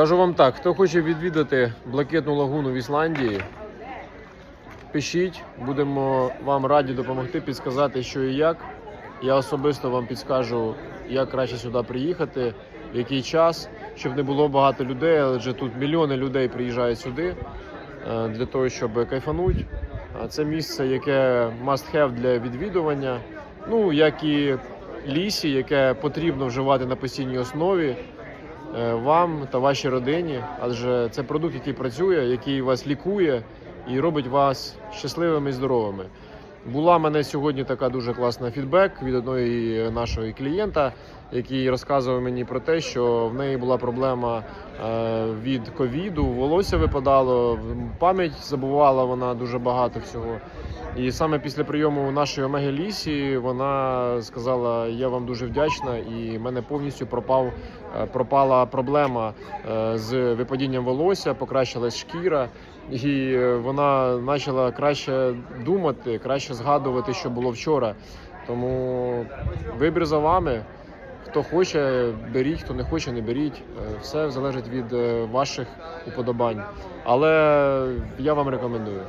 Кажу вам так: хто хоче відвідати блакитну лагуну в Ісландії, пишіть, будемо вам раді допомогти, підсказати, що і як. Я особисто вам підскажу, як краще сюди приїхати, в який час, щоб не було багато людей, адже тут мільйони людей приїжджають сюди е, для того, щоб кайфануть. Це місце, яке must have для відвідування, ну як і лісі, яке потрібно вживати на постійній основі вам та вашій родині, адже це продукт, який працює, який вас лікує і робить вас щасливими і здоровими. Була мене сьогодні така дуже класна фідбек від одної нашої клієнта, який розказував мені про те, що в неї була проблема е, від ковіду, волосся випадало, пам'ять забувала вона дуже багато всього. І саме після прийому нашої омеги лісі вона сказала: я вам дуже вдячна, і в мене повністю пропав, е, пропала проблема е, з випадінням волосся, покращилась шкіра, і вона почала краще думати, краще згадувати, що було вчора. Тому вибір за вами. Хто хоче, беріть, хто не хоче, не беріть. Е, Все залежить від ваших уподобань. Але я вам рекомендую.